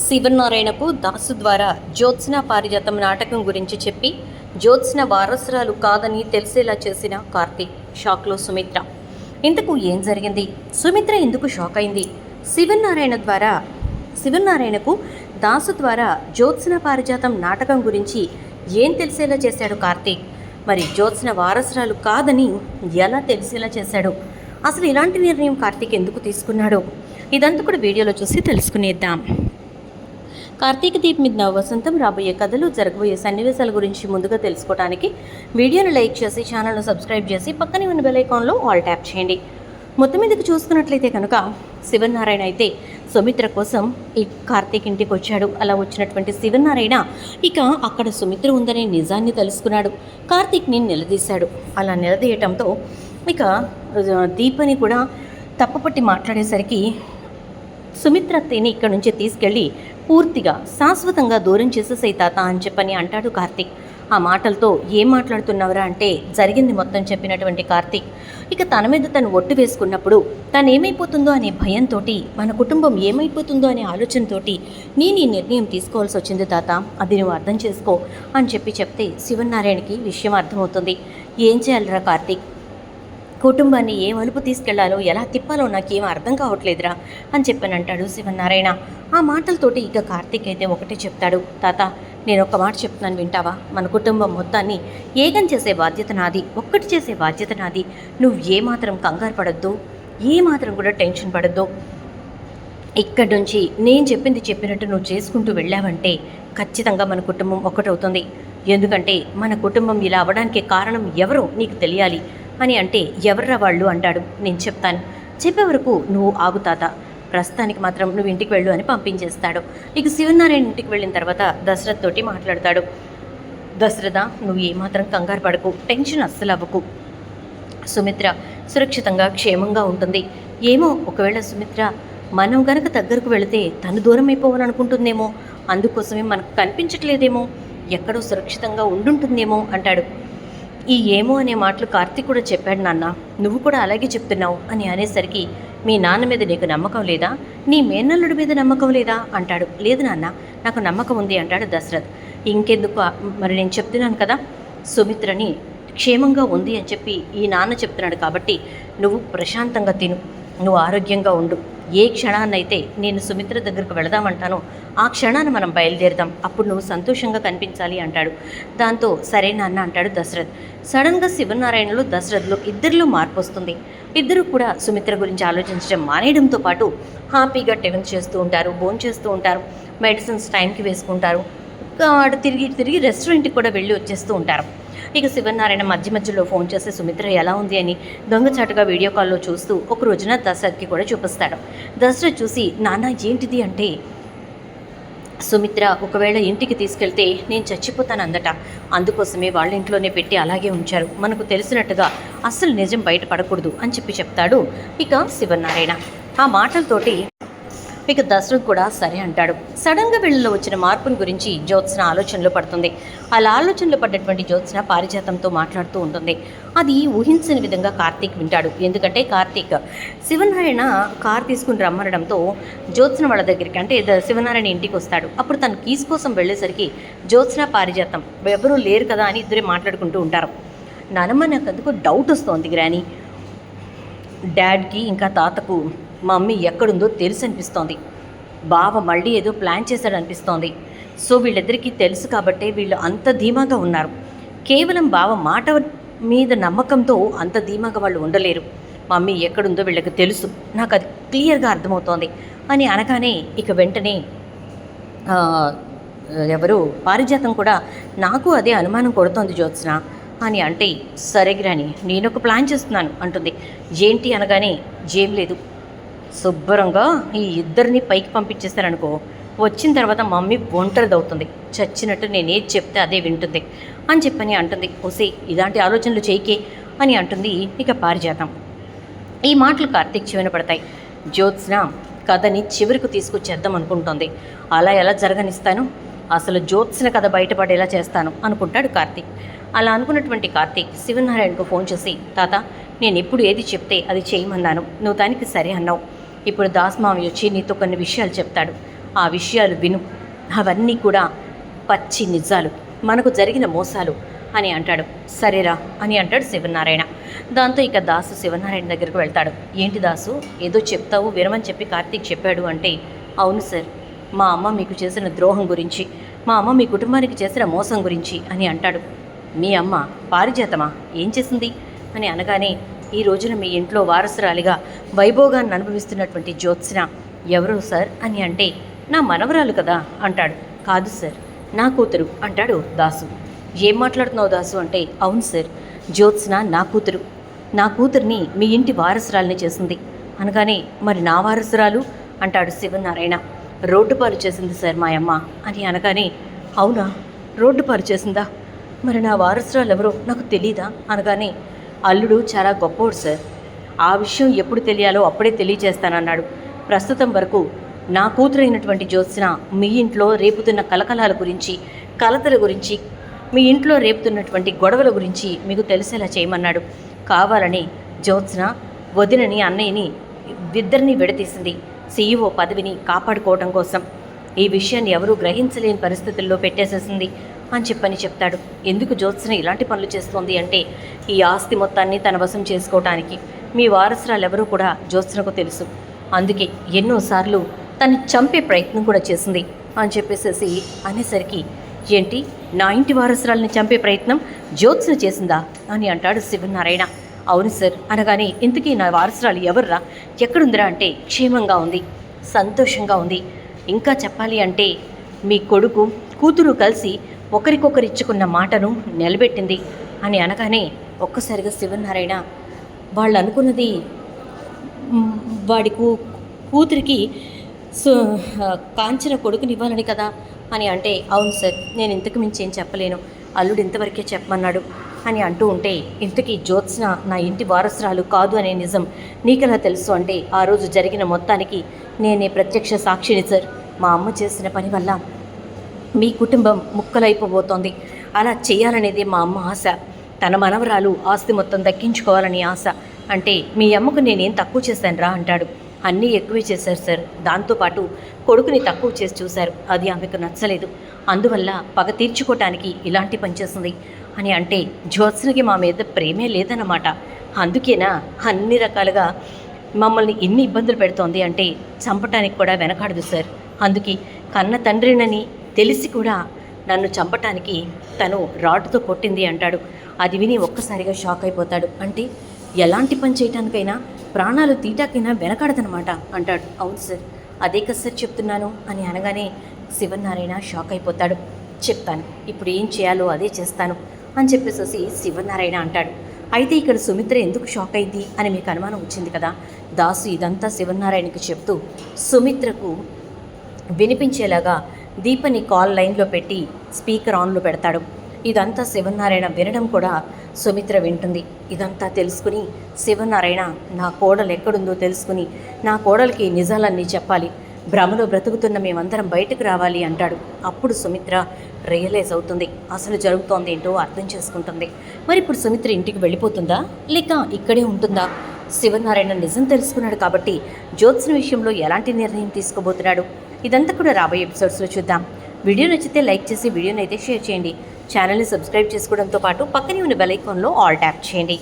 శివనారాయణకు దాసు ద్వారా జ్యోత్స్న పారిజాతం నాటకం గురించి చెప్పి జ్యోత్స్న వారసురాలు కాదని తెలిసేలా చేసిన కార్తీక్ షాక్లో సుమిత్ర. ఇంతకు ఏం జరిగింది? సుమిత్ర ఎందుకు షాక్ అయింది? శివనారాయణ ద్వారా శివనారాయణకు దాసు ద్వారా జ్యోత్స్న పారిజాతం నాటకం గురించి ఏం తెలిసేలా చేశాడు కార్తీక్ మరి జ్యోత్స్న వారసురాలు కాదని ఎలా తెలిసేలా చేశాడు? అసలు ఇలాంటి నిర్ణయం కార్తీక్ ఎందుకు తీసుకున్నాడు? ఇదంతా కూడా వీడియోలో చూసి తెలుసుకునేద్దాం. కార్తీక దీప్ మీద నవ వసంతం. రాబోయే కథలు జరగబోయే సన్నివేశాల గురించి ముందుగా తెలుసుకోవడానికి వీడియోను లైక్ చేసి ఛానల్ను సబ్స్క్రైబ్ చేసి పక్కనే ఉన్న బెల్ ఐకాన్లో ఆల్ ట్యాప్ చేయండి. మొత్తం మీదకి చూసుకున్నట్లయితే కనుక శివనారాయణ అయితే సుమిత్ర కోసం ఈ కార్తీక్ ఇంటికి వచ్చాడు. అలా వచ్చినటువంటి శివనారాయణ ఇక అక్కడ సుమిత్ర ఉందనే నిజాన్ని తెలుసుకున్నాడు. కార్తీక్ని నిలదీశాడు. అలా నిలదీయటంతో ఇక దీపని కూడా తప్పపట్టి మాట్లాడేసరికి సుమిత్ర అత్తయ్యని ఇక్కడి నుంచి తీసుకెళ్ళి పూర్తిగా శాశ్వతంగా దూరం చేసేసాయి తాత అని చెప్పని అంటాడు కార్తీక్. ఆ మాటలతో ఏం మాట్లాడుతున్నావురా అంటే జరిగింది మొత్తం చెప్పినటువంటి కార్తీక్. ఇక తన మీద తను ఒట్టు వేసుకున్నప్పుడు తను ఏమైపోతుందో అనే భయంతో మన కుటుంబం ఏమైపోతుందో అనే ఆలోచనతోటి నేను ఈ నిర్ణయం తీసుకోవాల్సి వచ్చింది తాత. అది నువ్వు అర్థం చేసుకో అని చెప్పి చెప్తే శివనారాయణకి విషయం అర్థమవుతుంది. ఏం చేయాలిరా కార్తీక్? కుటుంబాన్ని ఏ వలుపు తీసుకెళ్ళాలో ఎలా తిప్పాలో నాకేం అర్థం కావట్లేదురా అని చెప్పని అంటాడు శివనారాయణ ఆ మాటలతోటి ఇక కార్తీక్ అయితే ఒకటే చెప్తాడు. తాత నేను ఒక మాట చెప్తున్నాను వింటావా? మన కుటుంబం మొత్తాన్ని ఏకం చేసే బాధ్యత నాది ఒక్కటి చేసే బాధ్యత నాది. నువ్వు ఏమాత్రం కంగారు పడద్దు ఏమాత్రం కూడా టెన్షన్ పడద్దు. ఇక్కడి నుంచి నేను చెప్పింది చెప్పినట్టు నువ్వు చేసుకుంటూ వెళ్ళావంటే ఖచ్చితంగా మన కుటుంబం ఒక్కటవుతుంది ఎందుకంటే మన కుటుంబం ఇలా అవ్వడానికి కారణం ఎవరో నీకు తెలియాలి. అని అంటే ఎవర్రా వాళ్ళు అంటాడు. నేను చెప్తాను. చెప్పే వరకు నువ్వు ఆగుతాత ప్రస్తుతానికి మాత్రం నువ్వు ఇంటికి వెళ్ళు అని పంపించేస్తాడు. ఇక శివనారాయణ ఇంటికి వెళ్ళిన తర్వాత దశరథ్ తోటి మాట్లాడతాడు. దశరథ నువ్వు ఏమాత్రం కంగారు పడకు టెన్షన్ అస్సలు అవ్వకు. సుమిత్ర సురక్షితంగా క్షేమంగా ఉంటుంది. ఏమో ఒకవేళ సుమిత్ర మనం గనక దగ్గరకు వెళితే తను దూరం అయిపోవాలనుకుంటుందేమో అందుకోసమే మనకు కనిపించట్లేదేమో? ఎక్కడో సురక్షితంగా ఉండుంటుందేమో? అంటాడు. ఈ ఏమో అనే మాటలు కార్తీక్ కూడా చెప్పాడు నాన్న. నువ్వు కూడా అలాగే చెప్తున్నావు అని అనేసరికి మీ నాన్న మీద నీకు నమ్మకం లేదా? నీ మేనల్లుడి మీద నమ్మకం లేదా? అంటాడు. లేదు నాన్న. నాకు నమ్మకం ఉంది అంటాడు దశరథ్. ఇంకెందుకు మరి నేను చెప్తున్నాను కదా? సుమిత్రని క్షేమంగా ఉంది అని చెప్పి ఈ నాన్న చెప్తున్నాడు కాబట్టి నువ్వు ప్రశాంతంగా తిను. నువ్వు ఆరోగ్యంగా ఉండు. ఏ క్షణాన్నైతే నేను సుమిత్ర దగ్గరకు వెళదామంటానో ఆ క్షణాన్ని మనం బయలుదేరదాం. అప్పుడు నువ్వు సంతోషంగా కనిపించాలి అంటాడు. దాంతో సరే నాన్న అంటాడు దశరథ్. సడన్గా శివనారాయణలో దశరథ్లో ఇద్దరిలో మార్పు వస్తుంది ఇద్దరు కూడా సుమిత్ర గురించి ఆలోచించడం మానేయడంతో పాటు హ్యాపీగా టిఫిన్ చేస్తూ ఉంటారు భోజనం చేస్తూ ఉంటారు మెడిసిన్స్ టైంకి వేసుకుంటారు. అటు తిరిగి తిరిగి రెస్టారెంట్కి కూడా వెళ్ళి వచ్చేస్తూ ఉంటారు. ఇక శివనారాయణ మధ్య మధ్యలో ఫోన్ చేసి సుమిత్ర ఎలా ఉంది? అని దొంగచాటుగా వీడియో కాల్లో చూస్తూ ఒక రోజున దశరథ్కి కూడా చూపిస్తాడు. దశరథ్ చూసి నాన్న ఏంటిది? అంటే సుమిత్ర ఒకవేళ ఇంటికి తీసుకెళ్తే నేను చచ్చిపోతాను అందట. అందుకోసమే వాళ్ళ ఇంట్లోనే పెట్టి అలాగే ఉంచారు. మనకు తెలిసినట్టుగా అస్సలు నిజం బయటపడకూడదు అని చెప్పి చెప్తాడు ఇక శివనారాయణ. ఆ మాటలతోటి ఇక దశరథ్ కూడా సరే అంటాడు. సడన్గా వీళ్ళలో వచ్చిన మార్పుని గురించి జ్యోత్స్న ఆలోచనలో పడుతుంది. అలా ఆలోచనలో పడ్డటువంటి జ్యోత్స్న పారిజాతంతో మాట్లాడుతూ ఉంటుంది. అది ఊహించని విధంగా కార్తీక్ వింటాడు. ఎందుకంటే కార్తీక్ శివనారాయణ కార్ తీసుకుని రమ్మనడంతో జ్యోత్స్న వాళ్ళ దగ్గరికి అంటే శివనారాయణ ఇంటికి వస్తాడు. అప్పుడు తన కీస్ కోసం వెళ్ళేసరికి జ్యోత్స్న పారిజాతం. ఎవరూ లేరు కదా అని ఇద్దరే మాట్లాడుకుంటూ ఉంటారు. నానమ్మ నాకు అందుకు డౌట్ వస్తోంది గ్రాని. డాడ్కి ఇంకా తాతకు మమ్మీ ఎక్కడుందో తెలుసు అనిపిస్తోంది బావ మళ్ళీ ఏదో ప్లాన్ చేశాడు అనిపిస్తోంది సో వీళ్ళిద్దరికీ తెలుసు కాబట్టే వీళ్ళు అంత ధీమాగా ఉన్నారు. కేవలం బావ మాట మీద నమ్మకంతో అంత ధీమాగా వాళ్ళు ఉండలేరు. మమ్మీ ఎక్కడుందో వీళ్ళకి తెలుసు. నాకు అది క్లియర్గా అర్థమవుతోంది అని అనగానే ఇక వెంటనే ఎవరు? పారిజాతం కూడా నాకు అదే అనుమానం కొడుతోంది జ్యోత్స్న అని అంటే సరే గ్రాని నేను ఒక ప్లాన్ చేస్తున్నాను అంటుంది. ఏంటి అనగానే ఏం లేదు. శుభ్రంగా ఈ ఇద్దరిని పైకి పంపించేశారనుకో వచ్చిన తర్వాత మమ్మీ ఒంటరిది అవుతుంది చచ్చినట్టు నేనేది చెప్తే అదే వింటుంది. అని చెప్పని అంటుంది. ఓసే ఇలాంటి ఆలోచనలు చేయకే అని అంటుంది. ఇక పారిజాతం. ఈ మాటలు కార్తీక్ చెవిన పడతాయి. జ్యోత్స్న కథని చివరికి తీసుకొచ్చేద్దాం అనుకుంటోంది. అలా ఎలా జరగనిస్తాను? అసలు జ్యోత్స్న కథ బయటపడేలా చేస్తాను? అనుకుంటాడు కార్తీక్. అలా అనుకున్నటువంటి కార్తీక్ శివనారాయణకు ఫోన్ చేసి తాత నేను ఎప్పుడు ఏది చెప్తే అది చేయమన్నాను. నువ్వు దానికి సరే అన్నావు. ఇప్పుడు దాస్మామి వచ్చి నీతో కొన్ని విషయాలు చెప్తాడు. ఆ విషయాలు విను. అవన్నీ కూడా పచ్చి నిజాలు. మనకు జరిగిన మోసాలు అని అంటాడు. సరేరా అని అంటాడు శివనారాయణ. దాంతో ఇక దాసు శివనారాయణ దగ్గరకు వెళ్తాడు. ఏంటి దాసు? ఏదో చెప్తావు వినమని చెప్పి కార్తీక్ చెప్పాడు అంటే అవును సార్. మా అమ్మ మీకు చేసిన ద్రోహం గురించి మా అమ్మ మీ కుటుంబానికి చేసిన మోసం గురించి అని అంటాడు. మీ అమ్మ పారిజాతమా? ఏం చేసింది? అని అనగానే ఈ రోజున మీ ఇంట్లో వారసురాలిగా వైభోగాన్ని అనుభవిస్తున్నటువంటి జ్యోత్స్న ఎవరు సార్? అని అంటే నా మనవరాలు కదా అంటాడు. కాదు సార్ నా కూతురు అంటాడు దాసు. ఏం మాట్లాడుతున్నావు దాసు? అంటే అవును సార్ జ్యోత్స్న నా కూతురు. నా కూతుర్ని మీ ఇంటి వారసురాలిని చేసింది. అనగానే మరి నా వారసురాలు? అంటాడు శివనారాయణ. రోడ్డు పాలు చేసింది సార్ మా అమ్మ అని అనగానే అవునా? రోడ్డు పాలు చేసిందా? మరి నా వారసురాలు ఎవరో నాకు తెలీదా? అనగానే అల్లుడు చాలా గొప్పోడు సార్. ఆ విషయం ఎప్పుడు తెలియాలో అప్పుడే తెలియజేస్తానన్నాడు. ప్రస్తుతం వరకు నా కూతురైనటువంటి జ్యోత్స్న మీ ఇంట్లో రేపుతున్న కలకలాల గురించి కలతల గురించి మీ ఇంట్లో రేపుతున్నటువంటి గొడవల గురించి మీకు తెలిసేలా చేయమన్నాడు. కావాలని జ్యోత్స్న వదినని అన్నయ్యని ఇద్దరిని విడతీసింది సీఈఓ పదవిని కాపాడుకోవడం కోసం. ఈ విషయాన్ని ఎవరూ గ్రహించలేని పరిస్థితుల్లో పెట్టేసేసింది. అని చెప్పని చెప్తాడు. ఎందుకు జ్యోత్స్న ఇలాంటి పనులు చేస్తోంది అంటే ఈ ఆస్తి మొత్తాన్ని తన వశం చేసుకోవటానికి మీ వారసురాలు ఎవరూ కూడా జ్యోత్స్నకు తెలుసు. అందుకే ఎన్నోసార్లు తను చంపే ప్రయత్నం కూడా చేసింది అని చెప్పేసేసి అనేసరికి ఏంటి? నా ఇంటి వారసురాల్ని చంపే ప్రయత్నం జ్యోత్స్న చేసిందా? అని అంటాడు శివనారాయణ. అవును సార్ అనగానే ఇంతకీ నా వారసురాలు ఎవర్రా? ఎక్కడుందిరా? అంటే క్షేమంగా ఉంది సంతోషంగా ఉంది. ఇంకా చెప్పాలి అంటే మీ కొడుకు కూతురు కలిసి ఒకరికొకరు ఇచ్చుకున్న మాటను నిలబెట్టింది అని అనగానే ఒక్కసారిగా శివనారాయణ వాళ్ళు అనుకున్నది వాడి కూ కూతురికి కాంచన కాంచిన కొడుకునివ్వాలని కదా అని అంటే అవును సార్ నేను ఇంతకు మించి ఏం చెప్పలేను. అల్లుడు ఇంతవరకే చెప్పమన్నాడు అని అంటూ ఉంటే ఇంతకీ జ్యోత్స్న నా ఇంటి వారసురాలు కాదు అనే నిజం నీకెలా తెలుసు? అంటే ఆ రోజు జరిగిన మొత్తానికి నేనే ప్రత్యక్ష సాక్షిని సార్. మా అమ్మ చేసిన పని వల్ల మీ కుటుంబం ముక్కలైపోబోతోంది. అలా చేయాలనేది మా అమ్మ ఆశ. తన మనవరాలు ఆస్తి మొత్తం దక్కించుకోవాలని ఆశ. అంటే మీ అమ్మకు నేనేం తక్కువ చేశాను రా అంటాడు. అన్నీ ఎక్కువే చేశారు సార్. దాంతోపాటు కొడుకుని తక్కువ చేసి చూశారు. అది ఆమెకు నచ్చలేదు. అందువల్ల పగ తీర్చుకోవటానికి ఇలాంటి పని అని అంటే జ్యోత్స్నకి మా మీద ప్రేమే లేదన్నమాట. అందుకేనా అన్ని రకాలుగా మమ్మల్ని ఎన్ని ఇబ్బందులు పెడుతోంది అంటే చంపటానికి కూడా వెనకాడదు సార్. అందుకే కన్న తండ్రినని తెలిసి కూడా నన్ను చంపటానికి తను రాడ్తో కొట్టింది అంటాడు. అది విని ఒక్కసారిగా షాక్ అయిపోతాడు. అంటే ఎలాంటి పని చేయటానికైనా ప్రాణాలు తీటాకైనా వెనకాడదనమాట అంటాడు. అవును సార్ అదే కదా సార్ చెప్తున్నాను అని అనగానే శివనారాయణ షాక్ అయిపోతాడు. చెప్తాను ఇప్పుడు ఏం చేయాలో అదే చేస్తాను అని చెప్పేసి శివనారాయణ అంటాడు. అయితే ఇక్కడ సుమిత్ర ఎందుకు షాక్ అయింది అని మీకు అనుమానం వచ్చింది కదా? దాసు ఇదంతా శివనారాయణకి చెప్తూ సుమిత్రకు వినిపించేలాగా దీపని కాల్ లైన్లో పెట్టి స్పీకర్ ఆన్లో పెడతాడు. ఇదంతా శివనారాయణ వినడం కూడా సుమిత్ర వింటుంది. ఇదంతా తెలుసుకుని శివనారాయణ నా కోడలు ఎక్కడుందో తెలుసుకుని నా కోడలికి నిజాలన్నీ చెప్పాలి. భ్రమలో బ్రతుకుతున్న మేమందరం బయటకు రావాలి అంటాడు. అప్పుడు సుమిత్ర రియలైజ్ అవుతుంది. అసలు జరుగుతోంది ఏంటో అర్థం చేసుకుంటుంది. మరి ఇప్పుడు సుమిత్ర ఇంటికి వెళ్ళిపోతుందా? లేక ఇక్కడే ఉంటుందా? శివనారాయణ నిజం తెలుసుకున్నాడు కాబట్టి జ్యోత్స్న విషయంలో ఎలాంటి నిర్ణయం తీసుకోబోతున్నాడు? ఇదంతా కూడా రాబోయే ఎపిసోడ్స్లో చూద్దాం. వీడియో నచ్చితే లైక్ చేసి వీడియోని అయితే షేర్ చేయండి. ఛానల్ని సబ్స్క్రైబ్ చేసుకోవడంతో పాటు పక్కనే ఉన్న బెల్ ఐకాన్లో ఆల్ ట్యాప్ చేయండి.